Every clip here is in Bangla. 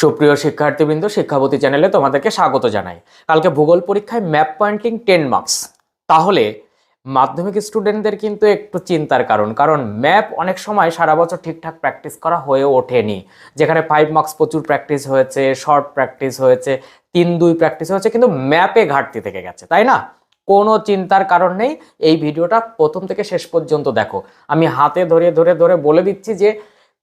সুপ্রিয় শিক্ষার্থীবৃন্দ শিক্ষাপতি চ্যানেলে তোমাদেরকে স্বাগত জানাই। কালকে ভূগোল পরীক্ষায় ম্যাপ পয়েন্টিং টেন মার্কস। তাহলে মাধ্যমিক স্টুডেন্টদের কিন্তু একটু চিন্তার কারণ কারণ ম্যাপ অনেক সময় সারা বছর ঠিকঠাক প্র্যাকটিস করা হয়ে ওঠেনি। যেখানে ফাইভ মার্কস প্রচুর প্র্যাকটিস হয়েছে শর্ট প্র্যাকটিস হয়েছে, তিন দুই প্র্যাকটিস হয়েছে, কিন্তু ম্যাপে ঘাটতি থেকে গেছে, তাই না? কোনো চিন্তার কারণ নেই। এই ভিডিওটা প্রথম থেকে শেষ পর্যন্ত দেখো। আমি হাতে ধরে ধরে ধরে বলে দিচ্ছি যে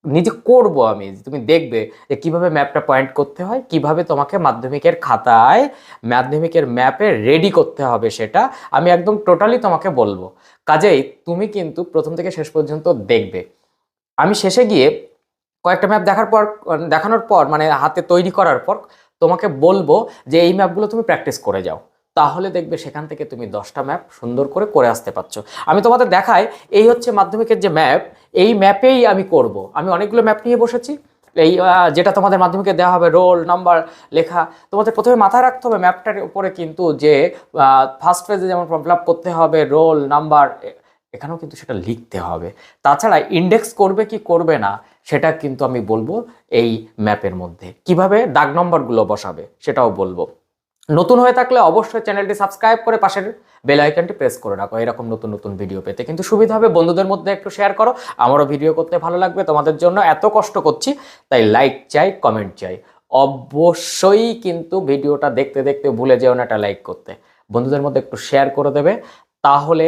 নিজে করব আমি। তুমি দেখবে যে কীভাবে ম্যাপটা পয়েন্ট করতে হয়, কীভাবে তোমাকে মাধ্যমিকের খাতায়, মাধ্যমিকের ম্যাপে রেডি করতে হবে সেটা আমি একদম টোটালি তোমাকে বলব। কাজেই তুমি কিন্তু প্রথম থেকে শেষ পর্যন্ত দেখবে। আমি শেষে গিয়ে কয়েকটা ম্যাপ দেখার পর, দেখানোর পর মানে হাতে তৈরি করার পর তোমাকে বলব যে এই ম্যাপগুলো তুমি প্র্যাকটিস করে যাও। তাহলে দেখবে সেখান থেকে তুমি দশটা ম্যাপ সুন্দর করে করে আসতে পারছ। আমি তোমাদের দেখাই, এই হচ্ছে মাধ্যমিকের যে ম্যাপ এই ম্যাপেই আমি করব। আমি অনেকগুলো ম্যাপ নিয়ে বসেছি। এই যেটা তোমাদের মাধ্যমিকে দেওয়া হবে রোল নাম্বার লেখা। তোমাদের প্রথমে মাথায় রাখতে হবে ম্যাপটার উপরে কিন্তু যে ফার্স্ট পেজে যেমন ফর্ম করতে হবে রোল নাম্বার এখানেও কিন্তু সেটা লিখতে হবে। তাছাড়া ইন্ডেক্স করবে কি করবে না, সেটা কিন্তু আমি বলব এই ম্যাপের মধ্যে। কীভাবে? দাগ নম্বরগুলো বসাবে, সেটাও বলব। নতুন হয়ে থাকলে অবশ্যই চ্যানেলটি সাবস্ক্রাইব করে পাশের বেল আইকনটি প্রেস করে রাখো। এরকম নতুন নতুন ভিডিও পেতে। কিন্তু সুবিধা হবে, বন্ধুদের মধ্যে একটু শেয়ার করো। আমারও ভিডিও করতে ভালো লাগবে। তোমাদের জন্য এত কষ্ট করছি, তাই লাইক চাই কমেন্ট চাই। অবশ্যই কিন্তু ভিডিওটা দেখতে দেখতে ভুলে যেও না একটা লাইক করতে। বন্ধুদের মধ্যে একটু শেয়ার করে দেবে। তাহলে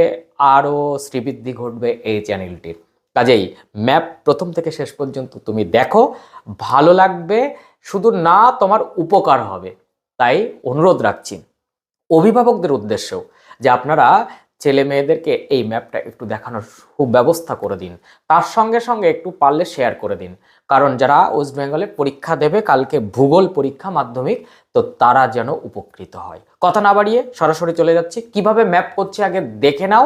আরও শ্রীবৃদ্ধি ঘটবে এই চ্যানেলটির। কাজেই ম্যাপ প্রথম থেকে শেষ পর্যন্ত তুমি দেখো। ভালো লাগবে, শুধু না তোমার উপকার হবে। তাই অনুরোধ রাখছি অভিভাবকদের উদ্দেশ্যেও যে আপনারা ছেলে মেয়েদেরকে এই ম্যাপটা একটু দেখানোর সুব্যবস্থা করে দিন। তার সঙ্গে সঙ্গে একটু পারলে শেয়ার করে দিন। কারণ যারা ওয়েস্ট বেঙ্গলে পরীক্ষা দেবে, কালকে ভূগোল পরীক্ষা মাধ্যমিক, তো তারা যেন উপকৃত হয়। কথা না বাড়িয়ে সরাসরি চলে যাচ্ছি। কীভাবে ম্যাপ করছে আগে দেখে নাও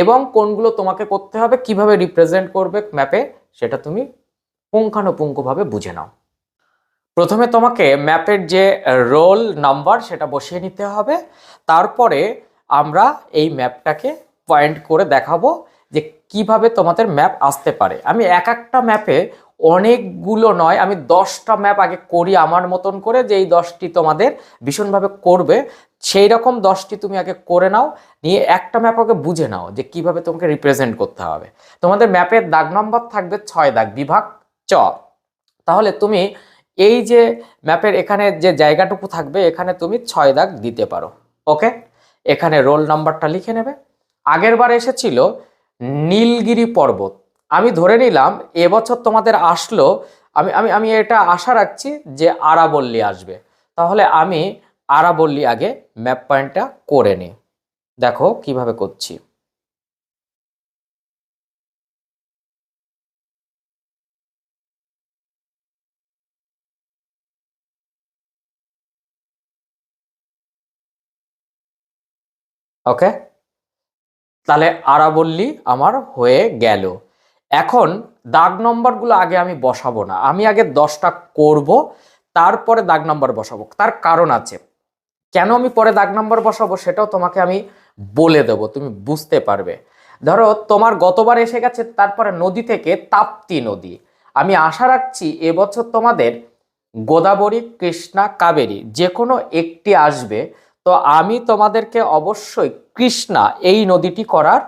এবং কোনগুলো তোমাকে করতে হবে, কীভাবে রিপ্রেজেন্ট করবে ম্যাপে সেটা তুমি পুঙ্খানুপুঙ্খভাবে বুঝে নাও। প্রথমে তোমাকে ম্যাপের যে রোল নাম্বার সেটা বসিয়ে নিতে হবে। তারপরে আমরা এই ম্যাপটাকে পয়েন্ট করে দেখাবো যে কীভাবে তোমাদের ম্যাপ আসতে পারে। আমি এক একটা ম্যাপে অনেকগুলো নয়, আমি দশটা ম্যাপ আগে করি আমার মতন করে যে এই দশটি তোমাদের ভীষণভাবে করবে। সেই রকম দশটি তুমি আগে করে নাও, নিয়ে একটা ম্যাপ আগে বুঝে নাও যে কীভাবে তোমাকে রিপ্রেজেন্ট করতে হবে। তোমাদের ম্যাপের দাগ নম্বর থাকবে ছয় দাগ বিভাগ চ। তাহলে তুমি এই যে ম্যাপের এখানে যে জায়গাটুকু থাকবে, এখানে তুমি ছয় দাগ দিতে পারো। ওকে? এখানে রোল নাম্বারটা লিখে নেবে। আগের বার এসেছিল নীলগিরি পর্বত। আমি ধরে নিলাম, এবছর তোমাদের আসলো, আমি আমি আমি এটা আশা রাখছি যে আরাবল্লী আসবে। তাহলে আমি আরাবল্লী আগে ম্যাপ পয়েন্টটা করে নিই। দেখো কীভাবে করছি। ওকে? তাহলে আরাবল্লী আমার হয়ে গেল। এখন দাগ নম্বরগুলো আগে আমি বসাবো না। আমি আগে দশটা করব, তারপরে দাগ নম্বর বসাবো। তার কারণ আছে। কেন আমি পরে দাগ নম্বর বসাবো সেটাও তোমাকে আমি বলে দেবো, তুমি বুঝতে পারবে। ধরো তোমার গতবার এসে গেছে, তারপরে নদী থেকে তাপ্তি নদী। আমি আশা রাখছি এবছর তোমাদের গোদাবরী, কৃষ্ণা, কাবেরী যে কোনো একটি আসবে তো আমি তোমাদেরকে অবশ্যই কৃষ্ণা এই নদীটি করার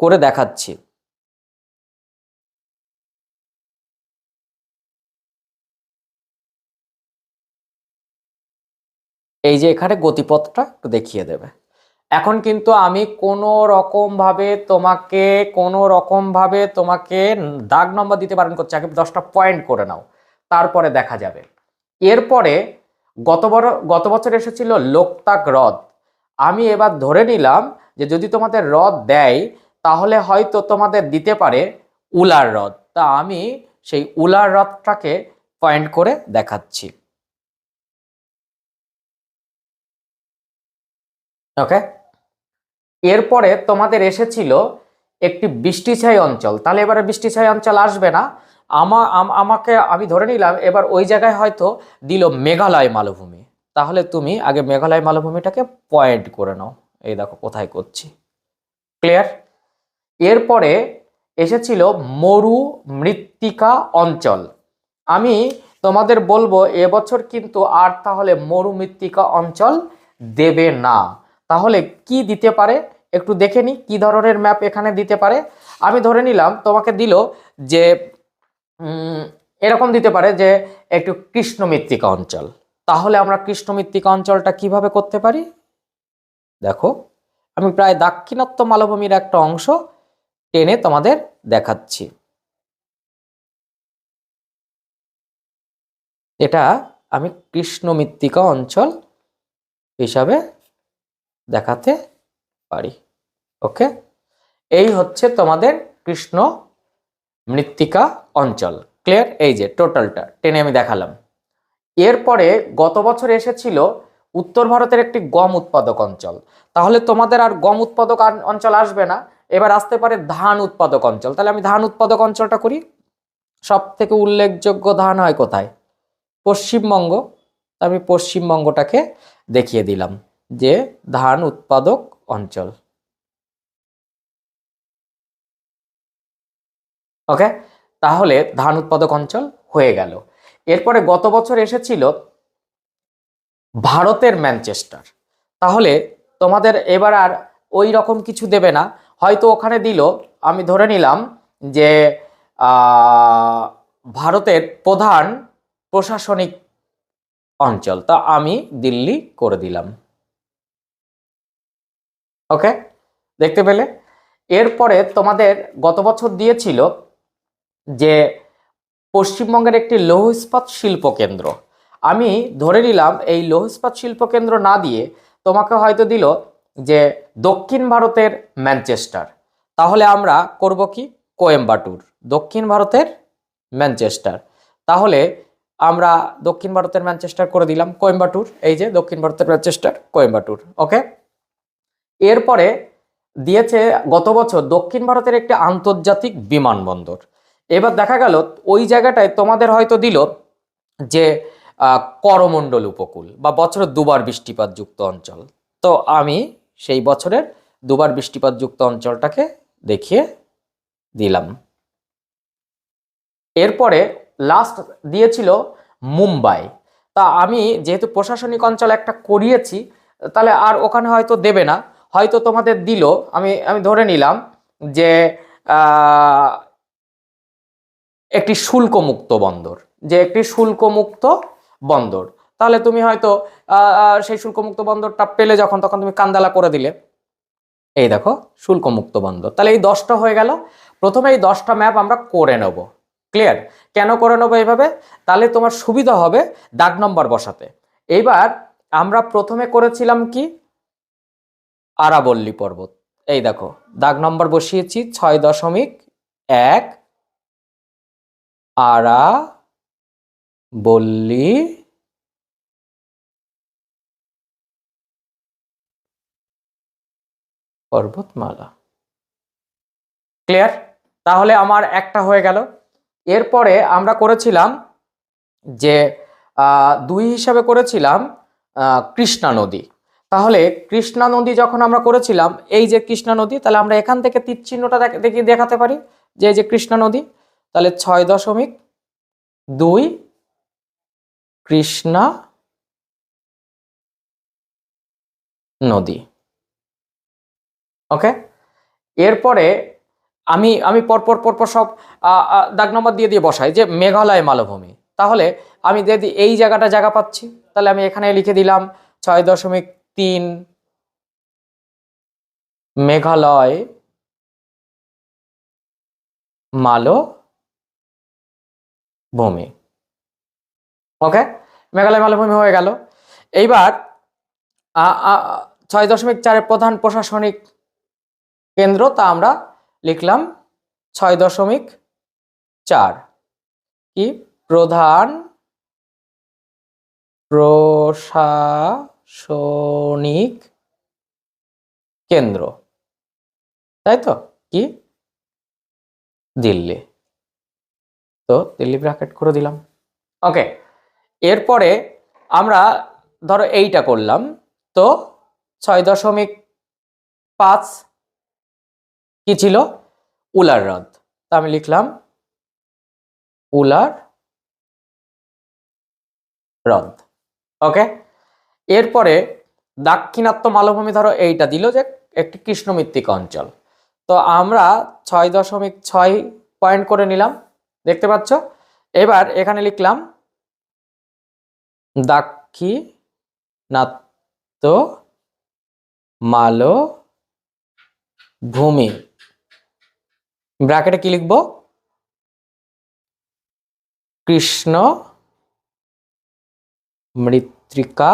করে দেখাচ্ছি। এই যে এখানে গতিপথটা একটু দেখিয়ে দেবে। এখন কিন্তু আমি কোনো রকম ভাবে তোমাকে, কোনো রকম ভাবে তোমাকে দাগ নম্বর দিতে বারণ করছি। আগে দশটা পয়েন্ট করে নাও, তারপরে দেখা যাবে। এরপরে গত বড়, গত বছর এসেছিল লোকতাক হ্রদ। আমি এবার ধরে নিলাম যে যদি তোমাদের হ্রদ দেয়, তাহলে হয়তো তোমাদের দিতে পারে উলার হ্রদ। তা আমি সেই উলার হ্রদটাকে পয়েন্ট করে দেখাচ্ছি। ওকে এরপরে তোমাদের এসেছিল একটি বৃষ্টিছাই অঞ্চল। তাহলে এবারে বৃষ্টিছাই অঞ্চল আসবে না। আমা, আম- আমাকে, আমি ধরে নিলাম, এবার ওই জায়গায় হয়তো দিল মেঘালয় মালভূমি। তাহলে তুমি আগে মেঘালয় মালভূমিটাকে পয়েন্ট করে নাও। এই দেখো, কোথায় করছি। ক্লিয়ার এরপরে এসেছিল মরু মৃত্তিকা অঞ্চল। আমি তোমাদের বলব, এবছর কিন্তু আর তাহলে মরু মৃত্তিকা অঞ্চল দেবে না। তাহলে কি দিতে পারে? একটু দেখে নি, কি ধরনের ম্যাপ এখানে দিতে পারে? আমি ধরে নিলাম, তোমাকে দিল যে এরকম দিতে পারে যে একটু কৃষ্ণ মৃত্তিকা অঞ্চল। তাহলে আমরা কৃষ্ণ মৃত্তিকা অঞ্চলটা কীভাবে করতে পারি? দেখো, আমি প্রায় দাক্ষিণাত্য মালভূমির একটা অংশ টেনে তোমাদের দেখাচ্ছি। এটা আমি কৃষ্ণ মৃত্তিকা অঞ্চল হিসাবে দেখাতে পারি। ওকে? এই হচ্ছে তোমাদের কৃষ্ণ মৃত্তিকা অঞ্চল। ক্লিয়ার এই যে টোটালটা টেনে আমি দেখালাম। এরপরে গত বছর এসেছিল উত্তর ভারতের একটি গম উৎপাদক অঞ্চল। তাহলে তোমাদের আর গম উৎপাদক অঞ্চল আসবে না। এবার আসতে পারে ধান উৎপাদক অঞ্চল। তাহলে আমি ধান উৎপাদক অঞ্চলটা করি। সব থেকে উল্লেখযোগ্য ধান হয় কোথায়? পশ্চিমবঙ্গ। আমি পশ্চিমবঙ্গটাকে দেখিয়ে দিলাম যে ধান উৎপাদক অঞ্চল। ওকে তাহলে ধান উৎপাদক অঞ্চল হয়ে গেল। এরপরে গত বছর এসেছিল ভারতের ম্যানচেস্টার। তাহলে তোমাদের এবার আর ওই রকম কিছু দেবে না। হয়তো ওখানে দিল, আমি ধরে নিলাম যে ভারতের প্রধান প্রশাসনিক অঞ্চল। তা আমি দিল্লি করে দিলাম। ওকে দেখতে পেলে? এরপরে তোমাদের গত বছর দিয়েছিল যে পশ্চিমবঙ্গের একটি লৌহ ইস্পাত শিল্প কেন্দ্র। আমি ধরে নিলাম এই লৌহ ইস্পাত শিল্প কেন্দ্র না দিয়ে তোমাকে হয়তো দিল যে দক্ষিণ ভারতের ম্যানচেস্টার। তাহলে আমরা করব কি? কোয়েম্বাটুর। দক্ষিণ ভারতের ম্যানচেস্টার। তাহলে আমরা দক্ষিণ ভারতের ম্যানচেস্টার করে দিলাম কোয়েম্বাটুর। এই যে দক্ষিণ ভারতের ম্যানচেস্টার, কোয়েম্বাটুর। ওকে? এরপরে দিয়েছে গত বছর দক্ষিণ ভারতের একটি আন্তর্জাতিক বিমানবন্দর। এবার দেখা গেল, ওই জায়গাটায় তোমাদের হয়তো দিল যে করমণ্ডল উপকূল বা বছরে দুবার বৃষ্টিপাত যুক্ত অঞ্চল। তো আমি সেই বছরের দুবার বৃষ্টিপাত যুক্ত অঞ্চলটাকে দেখিয়ে দিলাম। এরপরে লাস্ট দিয়েছিল মুম্বাই। তা আমি যেহেতু প্রশাসনিক অঞ্চল একটা করিয়েছি, তাহলে আর ওখানে হয়তো দেবে না। হয়তো তোমাদের দিল, আমি আমি ধরে নিলাম যে একটি শুল্কমুক্ত বন্দর। যে একটি শুল্কমুক্ত বন্দর। তাহলে তুমি হয়তো সেই শুল্কমুক্ত বন্দরটা পেলে যখন, তখন তুমি কান্দালা করে দিলে। এই দেখো, শুল্কমুক্ত বন্দর। তাহলে এই দশটা হয়ে গেল। প্রথমে এই দশটা ম্যাপ আমরা করে নেব। ক্লিয়ার? কেন করে নেব এইভাবে? তাহলে তোমার সুবিধা হবে দাগ নম্বর বসাতে। এইবার আমরা প্রথমে করেছিলাম কি? আরাবল্লী পর্বত। এই দেখো, দাগ নম্বর বসিয়েছি, ছয় দশমিক এক আরা বললি পর্বতমালা। ক্লিয়ার তাহলে আমার একটা হয়ে গেল। এরপরে আমরা করেছিলাম যে দুই হিসাবে করেছিলাম কৃষ্ণা নদী। তাহলে কৃষ্ণা নদী যখন আমরা করেছিলাম, এই যে কৃষ্ণা নদী, তাহলে আমরা এখান থেকে তীর চিহ্নটা দেখ- দেখি, দেখাতে পারি যে, এই যে কৃষ্ণা নদী তাহলে ছয় দশমিক দুই কৃষ্ণা নদী। ওকে এরপরে আমি আমি পরপর পরপর সব দাগ নম্বর দিয়ে দিয়ে বসাই যে মেঘালয় মালভূমি। তাহলে আমি যদি এই জায়গাটা জায়গা পাচ্ছি, তাহলে আমি এখানে লিখে দিলাম ছয় দশমিক তিন মেঘালয় মালভূমি। ওকে মেঘালয় মালভূমি হয়ে গেল। এইবার ছয় দশমিক চারের প্রধান প্রশাসনিক কেন্দ্র তা আমরা লিখলাম ছয় দশমিক চার। কি? প্রধান প্রশাসনিক কেন্দ্র। তাই তো? কি? দিল্লি। তো দিল্লি ব্র্যাকেট করে দিলাম। ওকে এরপরে আমরা ধরো এইটা করলাম, তো ছয় দশমিক পাঁচ কি ছিল? উলার হ্রদ তা আমি লিখলাম উলার হ্রদ ওকে এরপরে দাক্ষিণাত্য মালভূমি ধরো এইটা দিল যে একটি কৃষ্ণমিত্তিক অঞ্চল। তো আমরা ছয় দশমিক ছয় পয়েন্ট করে নিলাম দেখতে পাচ্ছ? এবার এখানে লিখলাম দাক্ষিণাত্য মালো ভূমি ব্র্যাকেটে কি লিখব? কৃষ্ণ মৃত্তিকা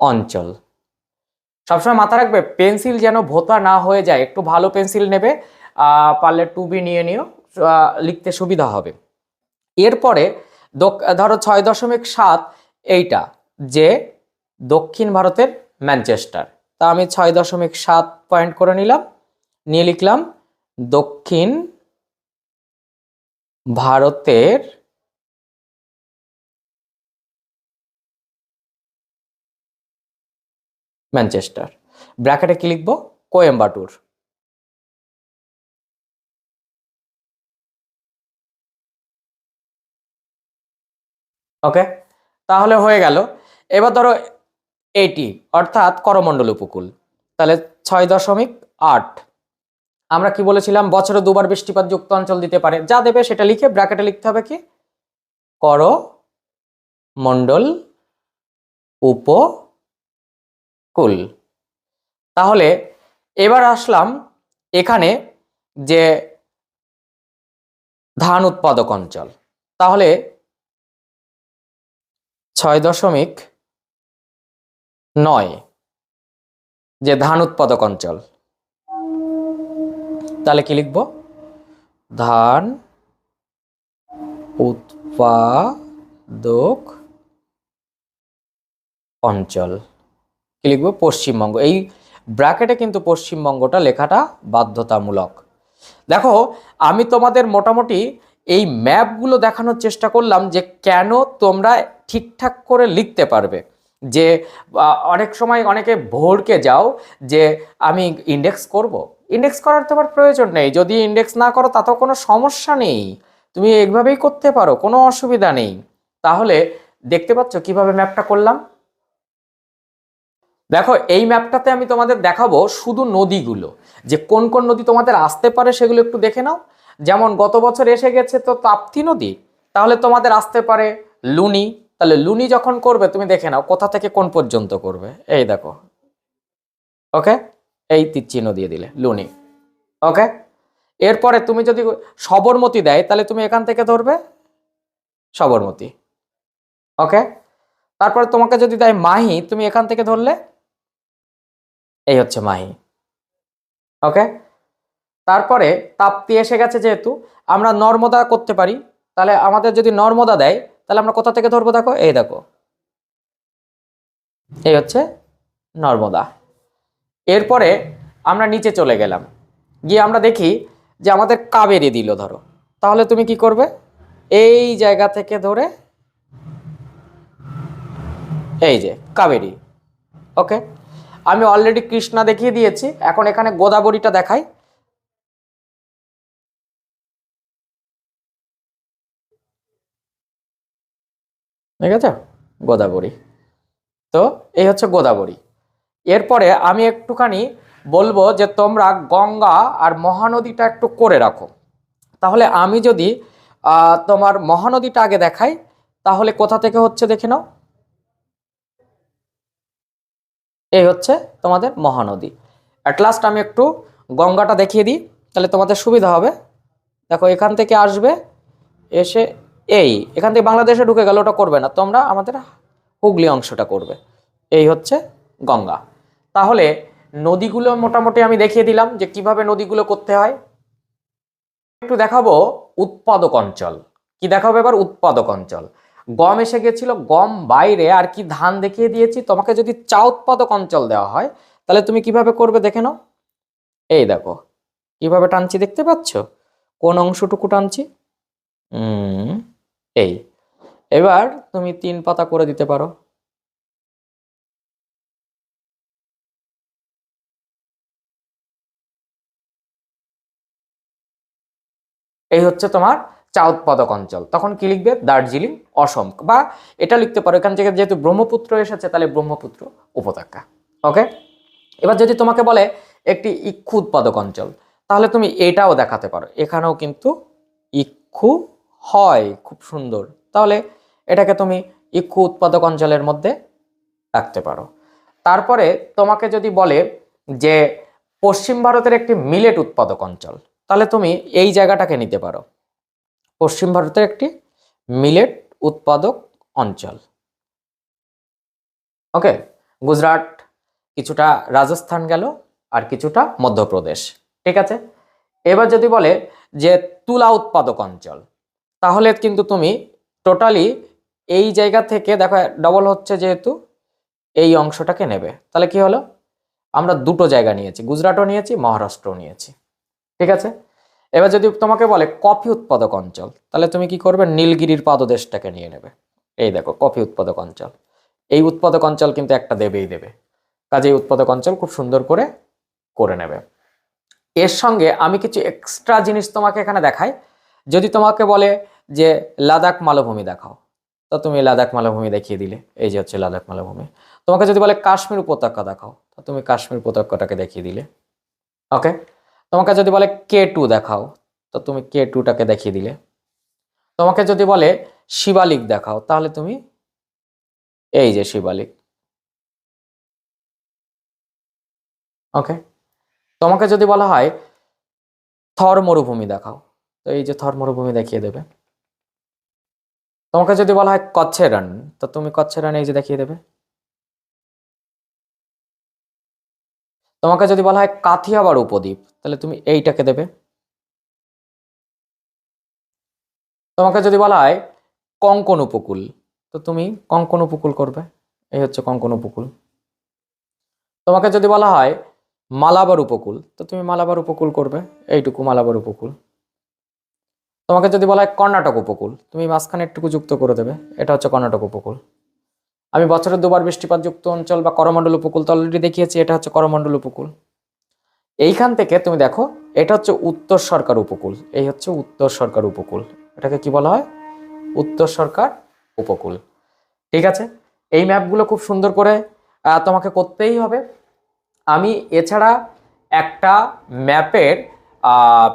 অঞ্চল। সবসময় মাথা রাখবে, পেন্সিল যেন ভোতা না হয়ে যায়, একটু ভালো পেন্সিল নেবে পারলে টু বি নিয়ে নিও লিখতে সুবিধা হবে। এরপরে ধরো ছয় দশমিক সাত এইটা, যে দক্ষিণ ভারতের ম্যানচেস্টার। তা আমি ছয় দশমিক সাত পয়েন্ট করে নিলাম, নিয়ে লিখলাম, দক্ষিণ ভারতের ম্যানচেস্টার। ব্র্যাকেটে কি লিখব? কোয়েম্বাটুর। ওকে, তাহলে হয়ে গেল। এবার ধরো এইটি অর্থাৎ করমণ্ডল উপকূল। তাহলে ছয় দশমিক আট। আমরা কি বলেছিলাম? বছরে দুবার বৃষ্টিপাত যুক্ত অঞ্চল দিতে পারে। যা দেবে সেটা লিখে ব্র্যাকেটে লিখতে হবে কি? কর মণ্ডল উপকূল তাহলে এবার আসলাম এখানে যে ধান উৎপাদক অঞ্চল। তাহলে ছয় দশমিক নয় যে ধান উৎপাদক অঞ্চল। তাহলে কি লিখব? ধান উৎপাদক অঞ্চল। কি লিখব? পশ্চিমবঙ্গ। এই ব্র্যাকেটে কিন্তু পশ্চিমবঙ্গটা লেখাটা বাধ্যতামূলক। দেখো, আমি তোমাদের মোটামুটি এই ম্যাপগুলো দেখানোর চেষ্টা করলাম যে কেন তোমরা ঠিকঠাক করে লিখতে পারবে। যে অনেক সময় অনেকে ভোরকে যাও যে, আমি ইন্ডেক্স করব? ইন্ডেক্স করার তোমার প্রয়োজন নেই। যদি ইন্ডেক্স না করো, তাতেও কোনো সমস্যা নেই। তুমি এইভাবেই করতে পারো, কোনো অসুবিধা নেই। তাহলে দেখতে পাচ্ছ কীভাবে ম্যাপটা করলাম? দেখো, এই ম্যাপটাতে আমি তোমাদের দেখাবো শুধু নদীগুলো। যে কোন কোন নদী তোমাদের আসতে পারে সেগুলো একটু দেখে নাও। যেমন গত বছর এসে গেছে তো তাপ্তি নদী, তাহলে তোমাদের আসতে পারে লুনি। তাহলে লুনি যখন করবে, তুমি দেখে নাও কোথা থেকে কোন পর্যন্ত করবে। এই দেখো, ওকে? এই চিহ্ন দিয়ে দিলে, লুনি। ওকে? এরপরে তুমি যদি সবরমতি দেয়, তাহলে তুমি এখান থেকে ধরবে সবরমতি। ওকে? তারপরে তোমাকে যদি দেয় মাহি, তুমি এখান থেকে ধরলে এই হচ্ছে মাহি। ওকে তারপরে তাপ্তি এসে গেছে যেহেতু, আমরা নর্মদা করতে পারি। তাহলে আমাদের যদি নর্মদা দেয়, তাহলে আমরা কোথা থেকে ধরবো দেখো? এই দেখো। এই হচ্ছে নর্মদা। এরপরে আমরা নিচে চলে গেলাম। গিয়ে আমরা দেখি যে আমাদের কাবেরি দিল, ধরো। তাহলে তুমি কি করবে? এই জায়গা থেকে ধরে এই যে, কাবেরি। ওকে আমি অলরেডি কৃষ্ণা দেখিয়ে দিয়েছি। এখন এখানে গোদাবরীটা দেখাই। ঠিক আছে? গোদাবরী। তো এই হচ্ছে গোদাবরী। এরপরে আমি একটুখানি বলব যে তোমরা গঙ্গা আর মহানদীটা একটু করে রাখো। তাহলে আমি যদি তোমার মহানদীটা আগে দেখাই, তাহলে কোথা থেকে হচ্ছে দেখে নাও। এই হচ্ছে তোমাদের মহানদী। অ্যাট লাস্ট আমি একটু গঙ্গাটা দেখিয়ে দিই, তাহলে তোমাদের সুবিধা হবে। দেখো, এখান থেকে আসবে, এসে এই, এখান থেকে বাংলাদেশে ঢুকে গেল ওটা করবে না, তোমরা আমাদের হুগলি অংশটা করবে। এই হচ্ছে গঙ্গা। তাহলে নদীগুলো মোটামুটি আমি দেখিয়ে দিলাম যে কীভাবে নদীগুলো করতে হয়। একটু দেখাবো উৎপাদক অঞ্চল। কি দেখাবো এবার? উৎপাদক অঞ্চল। গম এসে গেছিল, গম বাইরে, আর কি ধান দেখিয়ে দিয়েছি, তোমাকে যদি চা উৎপাদক অঞ্চল দেওয়া হয়, তাহলে তুমি কীভাবে করবে দেখে নাও। এই দেখো, কীভাবে টানছি দেখতে পাচ্ছ? কোন অংশটুকু টানছি? এই। এবার তুমি তিন পাতা করে দিতে পারো। এই হচ্ছে তোমার চা উৎপাদক অঞ্চল। তখন কি লিখবে? দার্জিলিং, অসম বা এটা লিখতে পারো। এখান থেকে যেহেতু ব্রহ্মপুত্র এসেছে, তাহলে ব্রহ্মপুত্র উপত্যকা। ওকে এবার যদি তোমাকে বলে একটি ইক্ষু উৎপাদক অঞ্চল, তাহলে তুমি এটাও দেখাতে পারো। এখানেও কিন্তু ইক্ষু হয়, খুব সুন্দর। তাহলে এটাকে তুমি ইক্ষু উৎপাদক অঞ্চলের মধ্যে রাখতে পারো। তারপরে তোমাকে যদি বলে যে পশ্চিম ভারতের একটি মিলেট উৎপাদক অঞ্চল, তাহলে তুমি এই জায়গাটাকে নিতে পারো। পশ্চিম ভারতের একটি মিলেট উৎপাদক অঞ্চল। ওকে, গুজরাট কিছুটা রাজস্থান গেল আর কিছুটা মধ্যপ্রদেশ। ঠিক আছে? এবার যদি বলে যে তুলা উৎপাদক অঞ্চল, তাহলে কিন্তু তুমি টোটালি এই জায়গা থেকে দেখো, ডবল হচ্ছে যেহেতু, এই অংশটাকে নেবে। তাহলে কি হলো? আমরা দুটো জায়গা নিয়েছি, গুজরাটও নিয়েছি, মহারাষ্ট্রও নিয়েছি। ঠিক আছে? এবার যদি তোমাকে বলে কফি উৎপাদক অঞ্চল, তাহলে তুমি কি করবে? নীলগিরির পাদদেশটাকে নিয়ে নেবে। এই দেখো, কফি উৎপাদক অঞ্চল। এই উৎপাদক অঞ্চল কিন্তু একটা দেবেই দেবে। কাজে এই উৎপাদক অঞ্চল খুব সুন্দর করে করে নেবে। এর সঙ্গে আমি কিছু এক্সট্রা জিনিস তোমাকে এখানে দেখাই। যদি তোমাকে বলে যে লাদাখ মালভূমি দেখাও, তো তুমি লাদাখ মালভূমি দেখিয়ে দিলে। এই যে হচ্ছে লাদাখ মালভূমি। তোমাকে যদি বলে কাশ্মীর উপত্যকা দেখাও, তো তুমি কাশ্মীর উপত্যকাটাকে দেখিয়ে দিলে। ওকে তোমাকে যদি বলে কে টু দেখাও, তো তুমি কে টুটাকে দেখিয়ে দিলে। তোমাকে যদি বলে শিবালিক দেখাও, তাহলে তুমি এই যে শিবালিক। ওকে তোমাকে যদি বলা হয় থর মরুভূমি দেখাও, তো এই যে থর মরুভূমি দেখিয়ে দেবে। তোমাকে যদি বলা হয় কচ্ছের রান তো তুমি কচ্ছের রান এই যে দেখিয়ে দেবে। তোমাকে যদি বলা হয় কাথিয়াবার উপদ্বীপ, তাহলে তুমি এইটাকে দেবে। তোমাকে যদি বলা হয় কঙ্কন উপকূল, তো তুমি কঙ্কন উপকূল করবে। এই হচ্ছে কঙ্কন উপকূল। তোমাকে যদি বলা হয় মালাবার উপকূল, তো তুমি মালাবার উপকূল করবে। এইটুকু মালাবার উপকূল। তোমাকে যদি বলা হয় কর্ণাটক উপকূল, তুমি মাঝখানে একটুকু যুক্ত করে দেবে। এটা হচ্ছে কর্ণাটক উপকূল। আমি বছরে দুবার বৃষ্টিপাত যুক্ত অঞ্চল বা করমণ্ডল উপকূল তো অলরেডি দেখিয়েছি, এটা হচ্ছে করমণ্ডল উপকূল। এইখান থেকে তুমি দেখো, এটা হচ্ছে উত্তর সরকার উপকূল, এই হচ্ছে উত্তর সরকার উপকূল। এটাকে কি বলা হয়? উত্তর সরকার উপকূল। ঠিক আছে? এই ম্যাপগুলো খুব সুন্দর করে তোমাকে করতেই হবে। আমি এছাড়া একটা ম্যাপের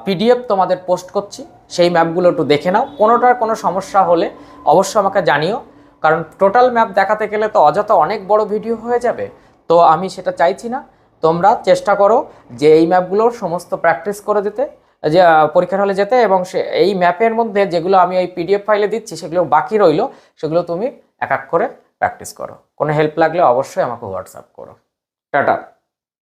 পিডিএফ তোমাদের পোস্ট করছি, সেই ম্যাপগুলো একটু দেখে নাও। কোনোটার কোনো সমস্যা হলে অবশ্যই আমাকে জানিও। কারণ টোটাল ম্যাপ দেখাতে গেলে তো অযথা অনেক বড় ভিডিও হয়ে যাবে। তো আমি সেটা চাইছি না। তোমরা চেষ্টা করো যে এই ম্যাপগুলোর সমস্ত প্র্যাকটিস করে দিতে, যে পরীক্ষার হলে যেতে এবং সে, এই ম্যাপের মধ্যে যেগুলো আমি এই পিডিএফ ফাইলে দিচ্ছি সেগুলো বাকি রইল, সেগুলো তুমি এক এক করে প্র্যাকটিস করো। কোনো হেল্প লাগলে অবশ্যই আমাকে হোয়াটসঅ্যাপ করো। টাটা।